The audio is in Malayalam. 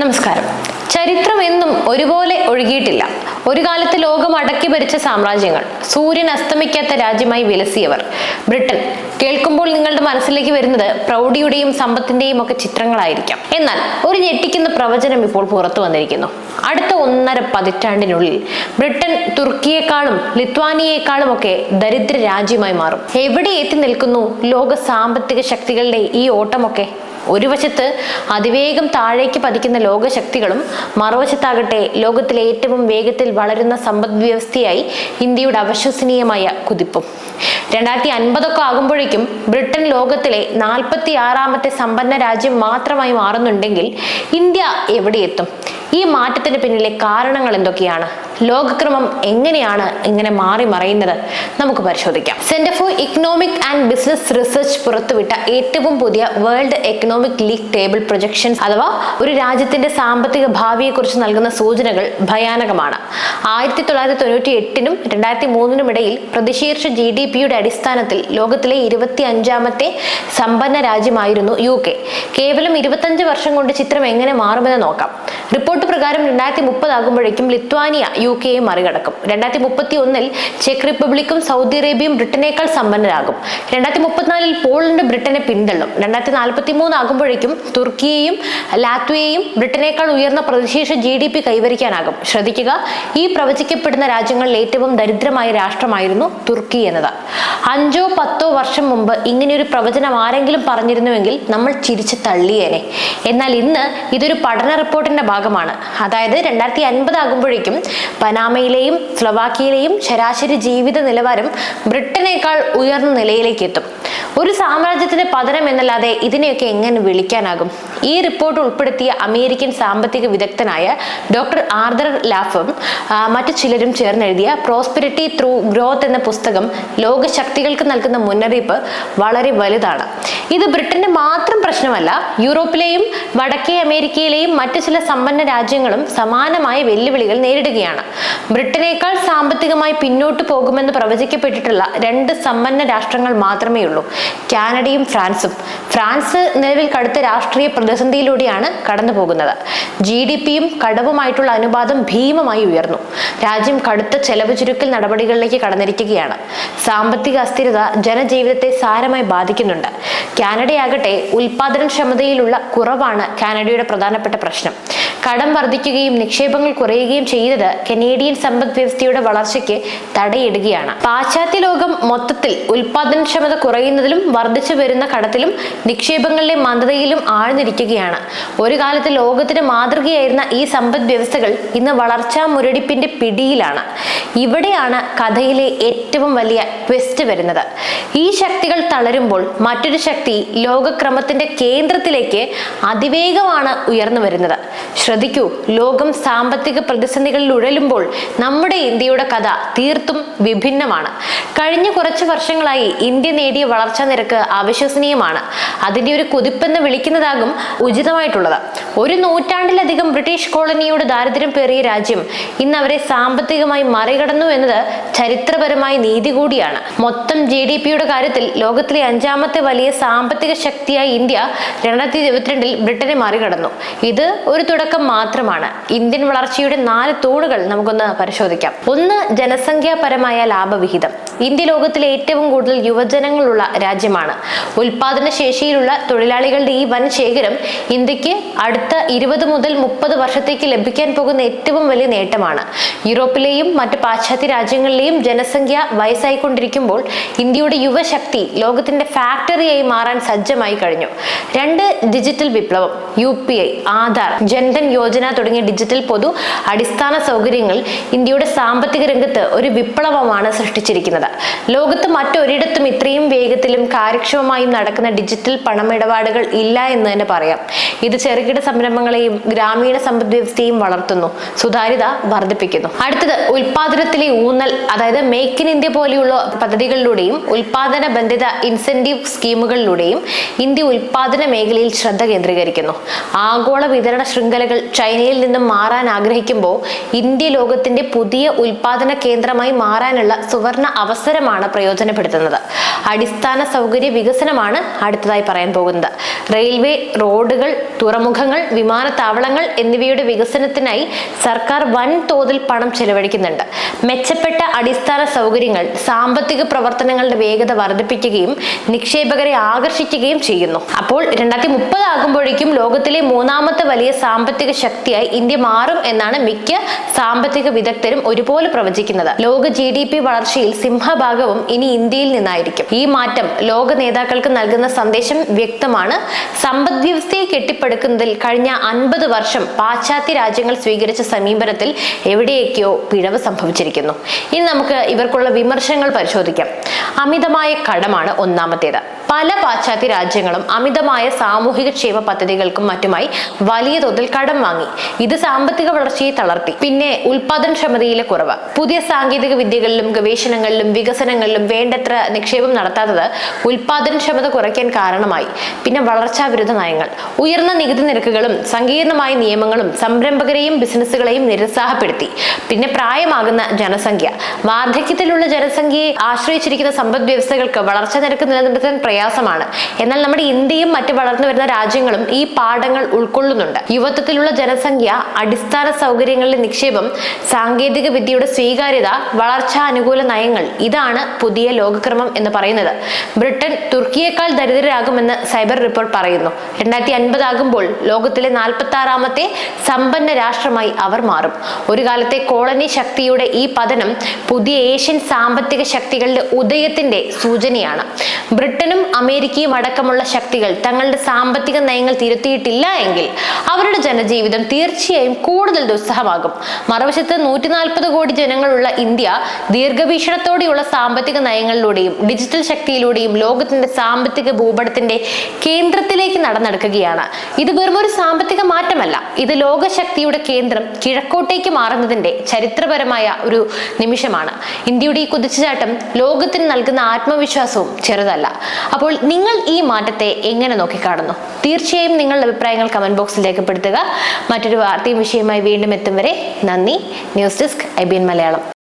നമസ്കാരം. ചരിത്രം എന്നും ഒരുപോലെ ഒഴുകിയിട്ടില്ല. ഒരു കാലത്ത് ലോകം അടക്കി ഭരിച്ച സാമ്രാജ്യങ്ങൾ സൂര്യൻ അസ്തമിക്കാത്ത രാജ്യമായി വിലസിയവർ. ബ്രിട്ടൻ കേൾക്കുമ്പോൾ നിങ്ങളുടെ മനസ്സിലേക്ക് വരുന്നത് പ്രൗഢിയുടെയും സമ്പത്തിന്റെയും ഒക്കെ ചിത്രങ്ങളായിരിക്കാം. എന്നാൽ ഒരു ഞെട്ടിക്കുന്ന പ്രവചനം ഇപ്പോൾ പുറത്തു വന്നിരിക്കുന്നു. അടുത്ത ഒന്നര പതിറ്റാണ്ടിനുള്ളിൽ ബ്രിട്ടൻ തുർക്കിയേക്കാളും ലിത്വാനിയേക്കാളും ഒക്കെ ദരിദ്ര രാജ്യമായി മാറും. എവിടെ എത്തി നിൽക്കുന്നു ലോക സാമ്പത്തിക ശക്തികളുടെ ഈ ഓട്ടമൊക്കെ? ഒരു വശത്ത് അതിവേഗം താഴേക്ക് പതിക്കുന്ന ലോകശക്തികളും മറുവശത്താകട്ടെ ലോകത്തിലെ ഏറ്റവും വേഗത്തിൽ വളരുന്ന സമ്പദ് വ്യവസ്ഥയായി ഇന്ത്യയുടെ അവിശ്വസനീയമായ കുതിപ്പും. രണ്ടായിരത്തി അൻപതൊക്കെ ആകുമ്പോഴേക്കും ബ്രിട്ടൻ ലോകത്തിലെ നാൽപ്പത്തി ആറാമത്തെ സമ്പന്ന രാജ്യം മാത്രമായി മാറുന്നുണ്ടെങ്കിൽ ഇന്ത്യ എവിടെയെത്തും? ഈ മാറ്റത്തിന് പിന്നിലെ കാരണങ്ങൾ എന്തൊക്കെയാണ്? ലോകക്രമം എങ്ങനെയാണ് ഇങ്ങനെ മാറി മറയുന്നത് നമുക്ക് പരിശോധിക്കാം. Centre for economic and business research പുറത്തുവിട്ട ഏറ്റവും പുതിയ world economic league table projections അഥവാ ഒരു രാജ്യത്തിന്റെ സാമ്പത്തിക ഭാവിയെക്കുറിച്ച് നൽകുന്ന സൂചനകൾ ഭയാനകമാണ്. ആയിരത്തി തൊള്ളായിരത്തി തൊണ്ണൂറ്റി എട്ടിനും രണ്ടായിരത്തി മൂന്നിനും ഇടയിൽ പ്രതിശീർഷ ജി ഡി പിയുടെ അടിസ്ഥാനത്തിൽ ലോകത്തിലെ ഇരുപത്തി അഞ്ചാമത്തെ സമ്പന്ന രാജ്യമായിരുന്നു യു കെ കേവലം ഇരുപത്തഞ്ച് വർഷം കൊണ്ട് ചിത്രം എങ്ങനെ മാറുമെന്ന് നോക്കാം. റിപ്പോർട്ട് പ്രകാരം രണ്ടായിരത്തി മുപ്പതാകുമ്പോഴേക്കും ലിത്വാനിയ യു കെയെ മറികടക്കും രണ്ടായിരത്തി മുപ്പത്തി ഒന്നിൽ ചെക്ക് റിപ്പബ്ലിക്കും സൗദി അറേബ്യയും ബ്രിട്ടനേക്കാൾ സമ്പന്നരാകും. രണ്ടായിരത്തി മുപ്പത്തിനാലിൽ പോളണ്ട് ബ്രിട്ടനെ പിന്തള്ളും. രണ്ടായിരത്തി നാൽപ്പത്തി മൂന്ന് ആകുമ്പോഴേക്കും തുർക്കിയെയും ലാത്വിയയും ബ്രിട്ടനേക്കാൾ ഉയർന്ന പ്രതിശേഷ ജി ഡി പി കൈവരിക്കാനാകും. ശ്രദ്ധിക്കുക ഈ പ്രവചിക്കപ്പെടുന്ന രാജ്യങ്ങളിൽ ഏറ്റവും ദരിദ്രമായ രാഷ്ട്രമായിരുന്നു തുർക്കി എന്നത്. അഞ്ചോ പത്തോ വർഷം മുമ്പ് ഇങ്ങനെയൊരു പ്രവചനം ആരെങ്കിലും പറഞ്ഞിരുന്നുവെങ്കിൽ നമ്മൾ ചിരിച്ച് തള്ളിയേനെ. എന്നാൽ ഇന്ന് ഇതൊരു പഠന റിപ്പോർട്ടിന്റെ ഭാഗമാണ്. അതായത് രണ്ടായിരത്തി അൻപത് ആകുമ്പോഴേക്കും പനാമയിലെയും സ്ലൊവാക്കിയയിലെയും ശരാശരി ജീവിത നിലവാരം ബ്രിട്ടനേക്കാൾ ഉയർന്ന നിലയിലേക്ക് എത്തും ഒരു സാമ്രാജ്യത്തിന്റെ പതനം എന്നല്ലാതെ ഇതിനെയൊക്കെ എങ്ങനെ വിളിക്കാനാകും? ഈ റിപ്പോർട്ട് ഉൾപ്പെടുത്തിയ അമേരിക്കൻ സാമ്പത്തിക വിദഗ്ധനായ ഡോക്ടർ ആർദർ ലാഫും മറ്റു ചിലരും ചേർന്നെഴുതിയ പ്രോസ്പെരിറ്റി ത്രൂ ഗ്രോത്ത് എന്ന പുസ്തകം ലോക ശക്തികൾക്ക് നൽകുന്ന മുന്നറിയിപ്പ് വളരെ വലുതാണ്. ഇത് ബ്രിട്ടന്റെ മാത്രം പ്രശ്നമല്ല യൂറോപ്പിലെയും വടക്കേ അമേരിക്കയിലെയും മറ്റു ചില സമ്പന്ന രാജ്യങ്ങളും സമാനമായ വെല്ലുവിളികൾ നേരിടുകയാണ്. ബ്രിട്ടനേക്കാൾ സാമ്പത്തികമായി പിന്നോട്ട് പോകുമെന്ന് പ്രവചിക്കപ്പെട്ടിട്ടുള്ള രണ്ട് സമ്പന്ന രാഷ്ട്രങ്ങൾ മാത്രമേ ഉള്ളൂ കാനഡയും ഫ്രാൻസും. ഫ്രാൻസ് നിലവിൽ കടുത്ത രാഷ്ട്രീയ പ്രതിസന്ധിയിലൂടെയാണ് കടന്നു പോകുന്നത്. ജി ഡി പിയും കടവുമായിട്ടുള്ള അനുപാതം ഭീമമായി ഉയർന്നു. രാജ്യം കടുത്ത ചെലവ് ചുരുക്കൽ നടപടികളിലേക്ക് കടന്നിരിക്കുകയാണ്. സാമ്പത്തിക അസ്ഥിരത ജനജീവിതത്തെ സാരമായി ബാധിക്കുന്നുണ്ട്. കാനഡയാകട്ടെ ഉൽപാദനക്ഷമതയിലുള്ള കുറവാണ് കാനഡയുടെ പ്രധാനപ്പെട്ട പ്രശ്നം. കടം വർദ്ധിക്കുകയും നിക്ഷേപങ്ങൾ കുറയുകയും ചെയ്തത് കനേഡിയൻ സമ്പദ് വ്യവസ്ഥയുടെ വളർച്ചയ്ക്ക് തടയിടുകയാണ്. പാശ്ചാത്യ ലോകം മൊത്തത്തിൽ ഉൽപാദനക്ഷമത കുറയുന്നതിലും വർദ്ധിച്ചു വരുന്ന കടത്തിലും നിക്ഷേപങ്ങളിലെ മന്ദതയിലും ആഴ്ന്നിരിക്കുകയാണ്. ഒരു കാലത്ത് ലോകത്തിന് മാതൃകയായിരുന്ന ഈ സമ്പദ് വ്യവസ്ഥകൾ ഇന്ന് വളർച്ചാ മുരടിപ്പിന്റെ പിടിയിലാണ്. ഇവിടെയാണ് കഥയിലെ ഏറ്റവും വലിയ ട്വിസ്റ്റ് വരുന്നത്. ഈ ശക്തികൾ തളരുമ്പോൾ മറ്റൊരു ശക്തി ലോകക്രമത്തിന്റെ കേന്ദ്രത്തിലേക്ക് അതിവേഗമാണ് ഉയർന്നു വരുന്നത്. ശ്രദ്ധിക്കൂ. ലോകം സാമ്പത്തിക പ്രതിസന്ധികളിൽ ഉഴലുമ്പോൾ നമ്മുടെ ഇന്ത്യയുടെ കഥ തീർത്തും വിഭിന്നമാണ്. കഴിഞ്ഞ കുറച്ച് വർഷങ്ങളായി ഇന്ത്യ നേടിയ വളർച്ചാ നിരക്ക് അവിശ്വസനീയമാണ്. അതിന്റെ ഒരു കുതിപ്പെന്ന് വിളിക്കുന്നതാകും ഉചിതമായിട്ടുള്ളത്. ഒരു നൂറ്റാണ്ടിലധികം ബ്രിട്ടീഷ് കോളനിയോട് ദാരിദ്ര്യം പേറിയ രാജ്യം ഇന്ന് അവരെ സാമ്പത്തികമായി മറികടന്നു എന്നത് ചരിത്രപരമായ നീതി കൂടിയാണ്. മൊത്തം ജി ഡി പിയുടെ കാര്യത്തിൽ ലോകത്തിലെ അഞ്ചാമത്തെ വലിയ സാമ്പത്തിക ശക്തിയായി ഇന്ത്യ രണ്ടായിരത്തി ഇരുപത്തിരണ്ടിൽ ബ്രിട്ടനെ മറികടന്നു. ഇത് ഒരു തുടക്കം മാത്രമാണ്. ഇന്ത്യൻ വളർച്ചയുടെ നാല് തൂണുകൾ നമുക്കൊന്ന് പരിശോധിക്കാം. ഒന്ന് ജനസംഖ്യാപരമായ ലാഭവിഹിതം. ഇന്ത്യ ലോകത്തിലെ ഏറ്റവും കൂടുതൽ യുവജനങ്ങളുള്ള രാജ്യമാണ്. ഉൽപാദന ശേഷിയിലുള്ള തൊഴിലാളികളുടെ ഈ വൻ ശേഖരം ഇന്ത്യയ്ക്ക് അടുത്ത ഇരുപത് മുതൽ മുപ്പത് വർഷത്തേക്ക് ലഭിക്കാൻ പോകുന്ന ഏറ്റവും വലിയ നേട്ടമാണ്. യൂറോപ്പിലെയും മറ്റ് പാശ്ചാത്യ രാജ്യങ്ങളിലെയും ജനസംഖ്യ വയസ്സായിക്കൊണ്ടിരിക്കുമ്പോൾ ഇന്ത്യയുടെ യുവശക്തി ലോകത്തിന്റെ ഫാക്ടറിയായി മാറാൻ സജ്ജമായി കഴിഞ്ഞു. രണ്ട് ഡിജിറ്റൽ വിപ്ലവം U P I Aadhaar Jan Dhan Yojana തുടങ്ങിയ ഡിജിറ്റൽ പൊതു അടിസ്ഥാന സൗകര്യങ്ങൾ ഇന്ത്യയുടെ സാമ്പത്തിക രംഗത്ത് ഒരു വിപ്ലവമാണ് സൃഷ്ടിച്ചിരിക്കുന്നത്. ലോകത്ത് മറ്റൊരിടത്തും ഇത്രയും വേഗത്തിലും കാര്യക്ഷമമായും നടക്കുന്ന ഡിജിറ്റൽ പണമിടപാടുകൾ ഇല്ല എന്ന് തന്നെ പറയാം. ഇത് ചെറുകിട സംരംഭങ്ങളെയും ഗ്രാമീണ സമ്പദ് വ്യവസ്ഥയും വളർത്തുന്നു. സുതാര്യത വർദ്ധിപ്പിക്കുന്നു. അടുത്തത് ഉൽപാദനത്തിലെ ഊന്നൽ അതായത് മേക്ക് ഇൻ ഇന്ത്യ പോലെയുള്ള പദ്ധതികളിലൂടെയും ഉൽപാദന ബന്ധിത ഇൻസെന്റീവ് സ്കീമുകളിലൂടെയും ഇന്ത്യ ഉൽപാദന മേഖലയിൽ ശ്രദ്ധ കേന്ദ്രീകരിക്കുന്നു. ആഗോള വിതരണ ശൃംഖലകൾ ചൈനയിൽ നിന്നും മാറാൻ ആഗ്രഹിക്കുമ്പോൾ ഇന്ത്യ ലോകത്തിന്റെ പുതിയ ഉൽപാദന കേന്ദ്രമായി മാറാനുള്ള സുവർണ അവസരം അവസരമാണ് പ്രയോജനപ്പെടുത്തുന്നത്. അടിസ്ഥാന സൗകര്യ വികസനമാണ് അടുത്തതായി പറയാൻ പോകുന്നത്. റെയിൽവേ റോഡുകൾ തുറമുഖങ്ങൾ വിമാനത്താവളങ്ങൾ എന്നിവയുടെ വികസനത്തിനായി സർക്കാർ വൻതോതിൽ പണം ചെലവഴിക്കുന്നുണ്ട്. മെച്ചപ്പെട്ട അടിസ്ഥാന സൗകര്യങ്ങൾ സാമ്പത്തിക പ്രവർത്തനങ്ങളുടെ വേഗത വർദ്ധിപ്പിക്കുകയും നിക്ഷേപകരെ ആകർഷിക്കുകയും ചെയ്യുന്നു. അപ്പോൾ രണ്ടായിരത്തി മുപ്പത് ആകുമ്പോഴേക്കും ലോകത്തിലെ മൂന്നാമത്തെ വലിയ സാമ്പത്തിക ശക്തിയായി ഇന്ത്യ മാറും എന്നാണ് മിക്ക സാമ്പത്തിക വിദഗ്ധരും ഒരുപോലെ പ്രവചിക്കുന്നത്. ലോക ജി വളർച്ചയിൽ പി സിംഹഭാഗവും ഇനി ഇന്ത്യയിൽ നിന്നായിരിക്കും. ഈ മാറ്റം ലോക നേതാക്കൾക്ക് നൽകുന്ന സന്ദേശം വ്യക്തമാണ്. സമ്പദ് വ്യവസ്ഥയെ കെട്ടിപ്പടുക്കുന്നതിൽ കഴിഞ്ഞ അൻപത് വർഷം പാശ്ചാത്യ രാജ്യങ്ങൾ സ്വീകരിച്ച സമീപനത്തിൽ എവിടെയൊക്കെയോ പിഴവ് സംഭവിച്ചിരിക്കുന്നു. ഇനി നമുക്ക് ഇവർക്കുള്ള വിമർശനങ്ങൾ പരിശോധിക്കാം. അമിതമായ കടമാണ് ഒന്നാമത്തേത്. പല പാശ്ചാത്യ രാജ്യങ്ങളും അമിതമായ സാമൂഹിക ക്ഷേമ പദ്ധതികൾക്കും മറ്റുമായി വലിയ തോതിൽ കടം വാങ്ങി. ഇത് സാമ്പത്തിക വളർച്ചയെ തളർത്തി. പിന്നെ ഉൽപാദനക്ഷമതയിലെ കുറവ്. പുതിയ സാങ്കേതിക വിദ്യകളിലും ഗവേഷണങ്ങളിലും വികസനങ്ങളിലും വേണ്ടത്ര നിക്ഷേപം നടത്താത്തത് ഉൽപാദനക്ഷമത കുറയ്ക്കാൻ കാരണമായി. പിന്നെ വളർച്ചാ വിരുദ്ധ നയങ്ങൾ. ഉയർന്ന നികുതി നിരക്കുകളും സങ്കീർണമായ നിയമങ്ങളും സംരംഭകരെയും ബിസിനസ്സുകളെയും നിരുത്സാഹപ്പെടുത്തി. പിന്നെ പ്രായമാകുന്ന ജനസംഖ്യ. വാർദ്ധക്യത്തിലുള്ള ജനസംഖ്യയെ ആശ്രയിച്ചിരിക്കുന്ന സമ്പദ് വ്യവസ്ഥകൾക്ക് വളർച്ചാ നിരക്ക് നിലനിർത്താൻ പ്രയാസമാണ്. എന്നാൽ നമ്മുടെ ഇന്ത്യയും മറ്റ് വളർന്നു വരുന്ന രാജ്യങ്ങളും ഈ പാഠങ്ങൾ ഉൾക്കൊള്ളുന്നുണ്ട്. യുവത്വത്തിലുള്ള ജനസംഖ്യ അടിസ്ഥാന സൗകര്യങ്ങളിലെ നിക്ഷേപം സാങ്കേതിക വിദ്യയുടെ സ്വീകാര്യത വളർച്ചാ അനുകൂല നയങ്ങൾ ഇതാണ് പുതിയ ലോകക്രമം എന്ന് പറയുന്നത്. ബ്രിട്ടൻ തുർക്കിയേക്കാൾ ദരിദ്രരാകുമെന്ന് സൈബർ റിപ്പോർട്ട് പറയുന്നു. രണ്ടായിരത്തി അൻപത് ആകുമ്പോൾ ലോകത്തിലെ നാൽപ്പത്തി ആറാമത്തെ സമ്പന്ന രാഷ്ട്രമായി അവർ മാറും. ഒരു കാലത്തെ കോളനി ശക്തിയുടെ ഈ പതനം പുതിയ ഏഷ്യൻ സാമ്പത്തിക ശക്തികളുടെ ഉദയത്തിന്റെ സൂചനയാണ്. ബ്രിട്ടനും അമേരിക്കയും അടക്കമുള്ള ശക്തികൾ തങ്ങളുടെ സാമ്പത്തിക നയങ്ങൾ തിരുത്തിയിട്ടില്ല എങ്കിൽ അവരുടെ ജനജീവിതം തീർച്ചയായും കൂടുതൽ ദുസ്സഹമാകും. മറുവശത്ത് നൂറ്റി നാൽപ്പത് കോടി ജനങ്ങളുള്ള ഇന്ത്യ ദീർഘവീക്ഷണത്തോടെയുള്ള സാമ്പത്തിക നയങ്ങളിലൂടെയും ഡിജിറ്റൽ ശക്തിയിലൂടെയും ലോകത്തിന്റെ സാമ്പത്തിക ഭൂപടത്തിന്റെ കേന്ദ്രത്തിലേക്ക് നടന്നെടുക്കുകയാണ്. ഇത് വെറും ഒരു സാമ്പത്തിക മാറ്റമല്ല. ഇത് ലോകശക്തിയുടെ കേന്ദ്രം കിഴക്കോട്ടേക്ക് മാറുന്നതിന്റെ ചരിത്രപരമായ ഒരു നിമിഷമാണ്. ഇന്ത്യയുടെ ഈ കുതിച്ചുചാട്ടം ലോകത്തിന് നൽകുന്ന ആത്മവിശ്വാസവും ചെറുതല്ല. അപ്പോൾ നിങ്ങൾ ഈ മാറ്റത്തെ എങ്ങനെ നോക്കിക്കാണുന്നു? തീർച്ചയായും നിങ്ങളുടെ അഭിപ്രായങ്ങൾ കമന്റ് ബോക്സിൽ രേഖപ്പെടുത്തുക. മറ്റൊരു വാർത്തയും വിഷയമായി വീണ്ടും എത്തും വരെ നന്ദി. News desk I Malayalam.